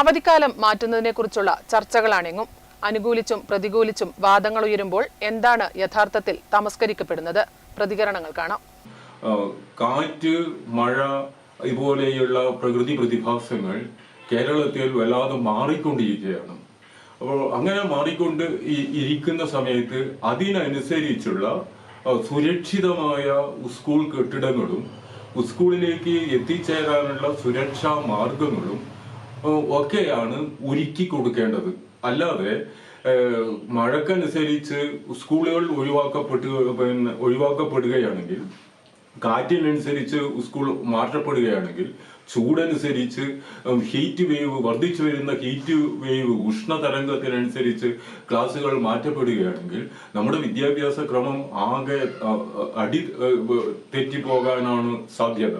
അവധിക്കാലം മാറ്റുന്നതിനെക്കുറിച്ചുള്ള ചർച്ചകളാണെങ്ങും. അനുകൂലിച്ചും പ്രതികൂലിച്ചും വാദങ്ങൾ ഉയരുമ്പോൾ എന്താണ് യഥാർത്ഥത്തിൽ തമസ്കരിക്കപ്പെടുന്നത്? പ്രതികരണങ്ങൾ കാണാം. കാറ്റ് മഴ ഇതുപോലെയുള്ള പ്രകൃതി പ്രതിഭാസങ്ങൾ കേരളത്തിൽ വല്ലാതെ മാറിക്കൊണ്ടിരിക്കുകയാണ്. അപ്പോൾ അങ്ങനെ മാറിക്കൊണ്ട് ഇരിക്കുന്ന സമയത്ത് അതിനനുസരിച്ചുള്ള സുരക്ഷിതമായ സ്കൂൾ കെട്ടിടങ്ങളും സ്കൂളിലേക്ക് എത്തിച്ചേരാനുള്ള സുരക്ഷാ മാർഗങ്ങളും ഒക്കെയാണ് ഒരുക്കി കൊടുക്കേണ്ടത്. അല്ലാതെ മഴക്കനുസരിച്ച് സ്കൂളുകൾ ഒഴിവാക്കപ്പെട്ടു പിന്നെ ഒഴിവാക്കപ്പെടുകയാണെങ്കിൽ കാറ്റിനനുസരിച്ച് സ്കൂൾ മാറ്റപ്പെടുകയാണെങ്കിൽ ചൂടനുസരിച്ച് ഹീറ്റ് വേവ് വർദ്ധിച്ചു വരുന്ന ഹീറ്റ് വേവ് ഉഷ്ണതരംഗത്തിനനുസരിച്ച് ക്ലാസ്സുകൾ മാറ്റപ്പെടുകയാണെങ്കിൽ നമ്മുടെ വിദ്യാഭ്യാസ ക്രമം ആകെ അടി തെറ്റിപ്പോകാനാണ് സാധ്യത.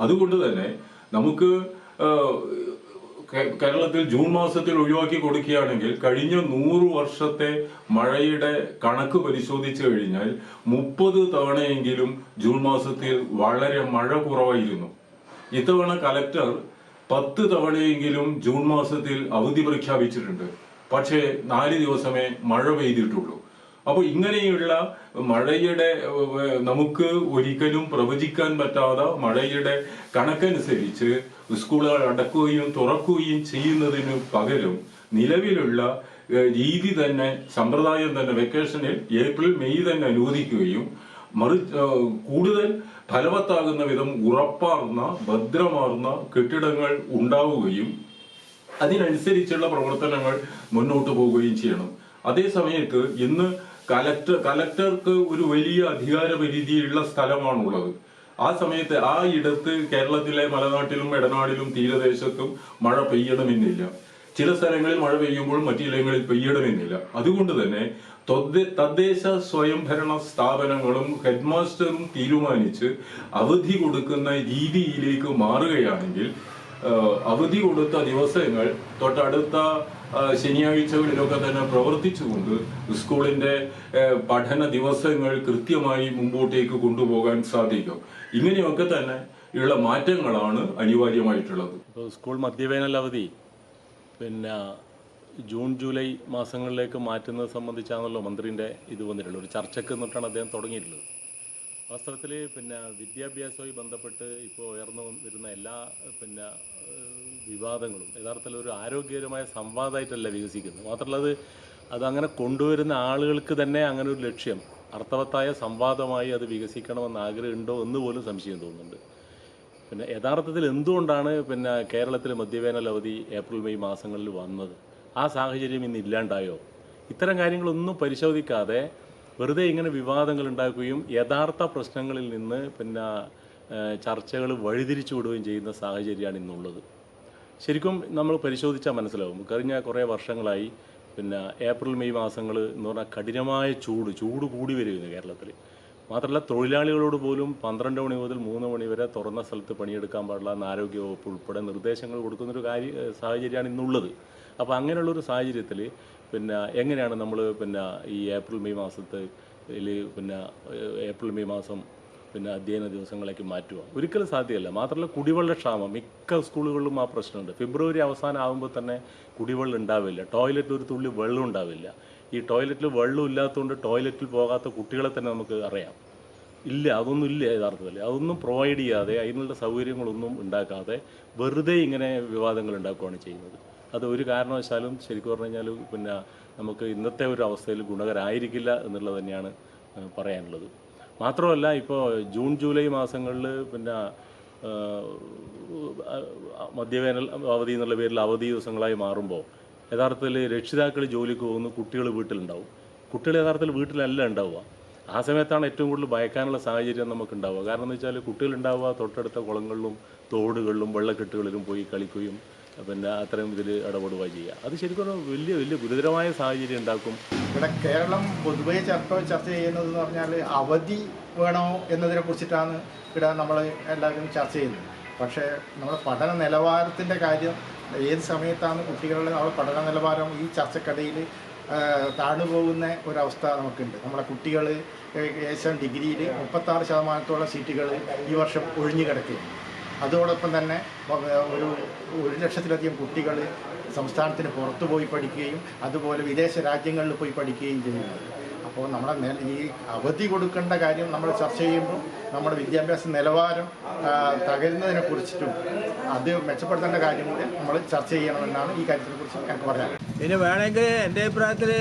അതുകൊണ്ട് തന്നെ നമുക്ക് കേരളത്തിൽ ജൂൺ മാസത്തിൽ ഒഴിവാക്കി കൊടുക്കുകയാണെങ്കിൽ കഴിഞ്ഞ നൂറ് വർഷത്തെ മഴയുടെ കണക്ക് പരിശോധിച്ചു കഴിഞ്ഞാൽ മുപ്പത് തവണയെങ്കിലും ജൂൺ മാസത്തിൽ വളരെ മഴ കുറവായിരുന്നു. ഇത്തവണ കലക്ടർ പത്ത് തവണയെങ്കിലും ജൂൺ മാസത്തിൽ അവധി പ്രഖ്യാപിച്ചിട്ടുണ്ട്. പക്ഷേ നാല് ദിവസമേ മഴ പെയ്തിട്ടുള്ളൂ. അപ്പോൾ ഇങ്ങനെയുള്ള മഴയുടെ നമുക്ക് ഒരിക്കലും പ്രവചിക്കാൻ പറ്റാത്ത മഴയുടെ കണക്കനുസരിച്ച് സ്കൂളുകൾ അടക്കുകയും തുറക്കുകയും ചെയ്യുന്നതിന് പകരം നിലവിലുള്ള രീതി തന്നെ സമ്പ്രദായം തന്നെ വെക്കേഷനിൽ ഏപ്രിൽ മെയ് തന്നെ അനുവദിക്കുകയും മറി കൂടുതൽ ഫലവത്താകുന്ന വിധം ഉറപ്പാർന്ന ഭദ്രമാർന്ന കെട്ടിടങ്ങൾ ഉണ്ടാവുകയും അതിനനുസരിച്ചുള്ള പ്രവർത്തനങ്ങൾ മുന്നോട്ട് പോവുകയും ചെയ്യണം. അതേ സമയത്ത് ഇന്ന് കലക്ടർ കലക്ടർക്ക് ഒരു വലിയ അധികാര പരിധിയുള്ള സ്ഥലമാണുള്ളത്. ആ സമയത്ത് ആ ഇടത്ത് കേരളത്തിലെ മലനാട്ടിലും ഇടനാടിലും തീരദേശത്തും മഴ പെയ്യണമെന്നില്ല. ചില സ്ഥലങ്ങളിൽ മഴ പെയ്യുമ്പോൾ മറ്റിടങ്ങളിൽ പെയ്യണമെന്നില്ല. അതുകൊണ്ട് തന്നെ തൊദ്ദേ- തദ്ദേശ സ്വയംഭരണ സ്ഥാപനങ്ങളും ഹെഡ്മാസ്റ്ററും തീരുമാനിച്ച് അവധി കൊടുക്കുന്ന രീതിയിലേക്ക് മാറുകയാണെങ്കിൽ അവധി കൊടുത്ത ദിവസങ്ങൾ തൊട്ടടുത്ത ശനിയാഴ്ചകളിലൊക്കെ തന്നെ പ്രവർത്തിച്ചുകൊണ്ട് സ്കൂളിന്റെ പഠന ദിവസങ്ങൾ കൃത്യമായി മുമ്പോട്ടേക്ക് കൊണ്ടുപോകാൻ സാധിക്കും. ഇങ്ങനെയൊക്കെ തന്നെ ഉള്ള മാറ്റങ്ങളാണ് അനിവാര്യമായിട്ടുള്ളത്. സ്കൂൾ മധ്യവേനൽ അവധി പിന്നെ ജൂൺ ജൂലൈ മാസങ്ങളിലേക്ക് മാറ്റുന്നത് സംബന്ധിച്ചാണല്ലോ മന്ത്രിന്റെ ഇത് വന്നിട്ടുള്ളത്. ഒരു ചർച്ചയ്ക്ക് എന്നിട്ടാണ് അദ്ദേഹം തുടങ്ങിയിട്ടുള്ളത്. വാസ്തവത്തിൽ പിന്നെ വിദ്യാഭ്യാസവുമായി ബന്ധപ്പെട്ട് ഇപ്പോൾ ഉയർന്നു വരുന്ന എല്ലാ പിന്നെ വിവാദങ്ങളും യഥാർത്ഥത്തിൽ ഒരു ആരോഗ്യകരമായ സംവാദമായിട്ടല്ല വികസിക്കുന്നത്. മാത്രമല്ല അത് അതങ്ങനെ കൊണ്ടുവരുന്ന ആളുകൾക്ക് തന്നെ അങ്ങനെ ഒരു ലക്ഷ്യം അർത്ഥവത്തായ സംവാദമായി അത് വികസിക്കണമെന്ന് ആഗ്രഹമുണ്ടോ എന്ന് പോലും സംശയം തോന്നുന്നുണ്ട്. പിന്നെ യഥാർത്ഥത്തിൽ എന്തുകൊണ്ടാണ് പിന്നെ കേരളത്തിൽ മദ്യവേനൽ അവധി ഏപ്രിൽ മെയ് മാസങ്ങളിൽ വന്നത്? ആ സാഹചര്യം ഇന്ന് ഇല്ലാണ്ടായോ? ഇത്തരം കാര്യങ്ങളൊന്നും പരിശോധിക്കാതെ വെറുതെ ഇങ്ങനെ വിവാദങ്ങൾ ഉണ്ടാക്കുകയും യഥാർത്ഥ പ്രശ്നങ്ങളിൽ നിന്ന് പിന്നെ ചർച്ചകൾ വഴിതിരിച്ചു വിടുകയും ചെയ്യുന്ന സാഹചര്യമാണ് ഇന്നുള്ളത്. ശരിക്കും നമ്മൾ പരിശോധിച്ചാൽ മനസ്സിലാവും. കഴിഞ്ഞ കുറേ വർഷങ്ങളായി പിന്നെ ഏപ്രിൽ മെയ് മാസങ്ങൾ എന്ന് പറഞ്ഞാൽ കഠിനമായ ചൂട് ചൂട് കൂടി വരുന്നു കേരളത്തിൽ. മാത്രമല്ല തൊഴിലാളികളോട് പോലും പന്ത്രണ്ട് മണി മുതൽ മൂന്ന് മണി വരെ തുറന്ന സ്ഥലത്ത് പണിയെടുക്കാൻ പാടില്ല എന്ന് ആരോഗ്യവകുപ്പ് ഉൾപ്പെടെ നിർദ്ദേശങ്ങൾ കൊടുക്കുന്നൊരു കാര്യ സാഹചര്യമാണ് ഇന്നുള്ളത്. അപ്പോൾ അങ്ങനെയുള്ളൊരു സാഹചര്യത്തിൽ പിന്നെ എങ്ങനെയാണ് നമ്മൾ പിന്നെ ഈ ഏപ്രിൽ മെയ് മാസത്തിൽ പിന്നെ ഏപ്രിൽ മെയ് മാസം പിന്നെ അധ്യയന ദിവസങ്ങളേക്ക് മാറ്റുക ഒരിക്കലും സാധ്യമല്ല. മാത്രമല്ല കുടിവെള്ള ക്ഷാമം. മിക്ക സ്കൂളുകളിലും ആ പ്രശ്നമുണ്ട്. ഫെബ്രുവരി അവസാനം ആകുമ്പോൾ തന്നെ കുടിവെള്ളം ഉണ്ടാവില്ല. ടോയ്ലറ്റ് ഒരു തുള്ളി വെള്ളം ഉണ്ടാവില്ല. ഈ ടോയ്ലറ്റിൽ വെള്ളം ഇല്ലാത്തതുകൊണ്ട് ടോയ്ലറ്റിൽ പോകാത്ത കുട്ടികളെ തന്നെ നമുക്ക് അറിയാം. ഇല്ല അതൊന്നും ഇല്ല യഥാർത്ഥത്തിൽ. അതൊന്നും പ്രൊവൈഡ് ചെയ്യാതെ അതിനുള്ള സൗകര്യങ്ങളൊന്നും ഉണ്ടാക്കാതെ വെറുതെ ഇങ്ങനെ വിവാദങ്ങൾ ഉണ്ടാക്കുകയാണ് ചെയ്യുന്നത്. അത് ഒരു കാരണവശാലും ശരിക്കും പറഞ്ഞു കഴിഞ്ഞാൽ പിന്നെ നമുക്ക് ഇന്നത്തെ ഒരു അവസ്ഥയിൽ ഗുണകരായിരിക്കില്ല എന്നുള്ളത് തന്നെയാണ് പറയാനുള്ളത്. മാത്രമല്ല ഇപ്പോൾ ജൂൺ ജൂലൈ മാസങ്ങളിൽ പിന്നെ മദ്യവേനൽ അവധി എന്നുള്ള പേരിൽ അവധി ദിവസങ്ങളായി മാറുമ്പോൾ യഥാർത്ഥത്തിൽ രക്ഷിതാക്കൾ ജോലിക്ക് പോകുന്നു കുട്ടികൾ വീട്ടിലുണ്ടാവും. കുട്ടികൾ യഥാർത്ഥത്തിൽ വീട്ടിലല്ല ഉണ്ടാവുക. ആ സമയത്താണ് ഏറ്റവും കൂടുതൽ ഭയക്കാനുള്ള സാഹചര്യം നമുക്കുണ്ടാവുക. കാരണം എന്ന് വെച്ചാൽ കുട്ടികളുണ്ടാവുക തൊട്ടടുത്ത കുളങ്ങളിലും തോടുകളിലും വെള്ളക്കെട്ടുകളിലും പോയി കളിക്കുകയും പിന്നെ അത്രയും ഇതിൽ ഇടപെടുക ചെയ്യുക. അത് ശരിക്കും വലിയ വലിയ ഗുരുതരമായ സാഹചര്യം ഉണ്ടാക്കും. ഇവിടെ കേരളം പൊതുവേ ചർച്ച ചർച്ച ചെയ്യുന്നത് എന്ന് പറഞ്ഞാൽ അവധി വേണോ എന്നതിനെ കുറിച്ചിട്ടാണ് ഇവിടെ നമ്മൾ എല്ലാവരും ചർച്ച ചെയ്യുന്നത്. പക്ഷേ നമ്മുടെ പഠന നിലവാരത്തിന്റെ കാര്യം ഏത് സമയത്താണ് കുട്ടികളുടെ നമ്മുടെ പഠന നിലവാരം ഈ ചർച്ചക്കടയിൽ താഴ്ന്നു പോകുന്ന ഒരവസ്ഥ നമുക്കുണ്ട്. നമ്മുടെ കുട്ടികൾ ഏകദേശം ഡിഗ്രിയിൽ മുപ്പത്താറ് ശതമാനത്തോളം സീറ്റുകൾ ഈ വർഷം ഒഴിഞ്ഞു കിടക്കുകയാണ്. അതോടൊപ്പം തന്നെ ഒരു ഒരു ലക്ഷത്തിലധികം കുട്ടികൾ സംസ്ഥാനത്തിന് പുറത്തു പോയി പഠിക്കുകയും അതുപോലെ വിദേശ രാജ്യങ്ങളിൽ പോയി പഠിക്കുകയും ചെയ്യുന്നത്. അപ്പോൾ നമ്മുടെ ഈ അവധി കൊടുക്കേണ്ട കാര്യം നമ്മൾ ചർച്ച ചെയ്യുമ്പോൾ നമ്മുടെ വിദ്യാഭ്യാസ നിലവാരം തകരുന്നതിനെ കുറിച്ചിട്ടും അത് മെച്ചപ്പെടുത്തേണ്ട കാര്യം കൂടി നമ്മൾ ചർച്ച ചെയ്യണമെന്നാണ് ഈ കാര്യത്തിനെ കുറിച്ച് എനിക്ക് പറയാൻ ഇനി വേണമെങ്കിൽ എന്റെ അഭിപ്രായത്തിൽ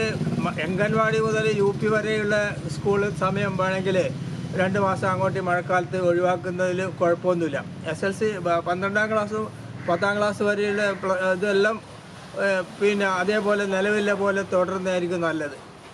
അംഗൻവാടി മുതൽ യു പി വരെയുള്ള സ്കൂൾ സമയം വേണമെങ്കിൽ രണ്ട് മാസം അങ്ങോട്ട് മഴക്കാലത്ത് ഒഴിവാക്കുന്നതിൽ കുഴപ്പമൊന്നുമില്ല. എസ് എൽ സി പന്ത്രണ്ടാം ക്ലാസ്സും പത്താം ക്ലാസ് വരെയുള്ള ഇതെല്ലാം പിന്നെ അതേപോലെ നിലവിലെ പോലെ തുടർന്നായിരിക്കും നല്ലത്.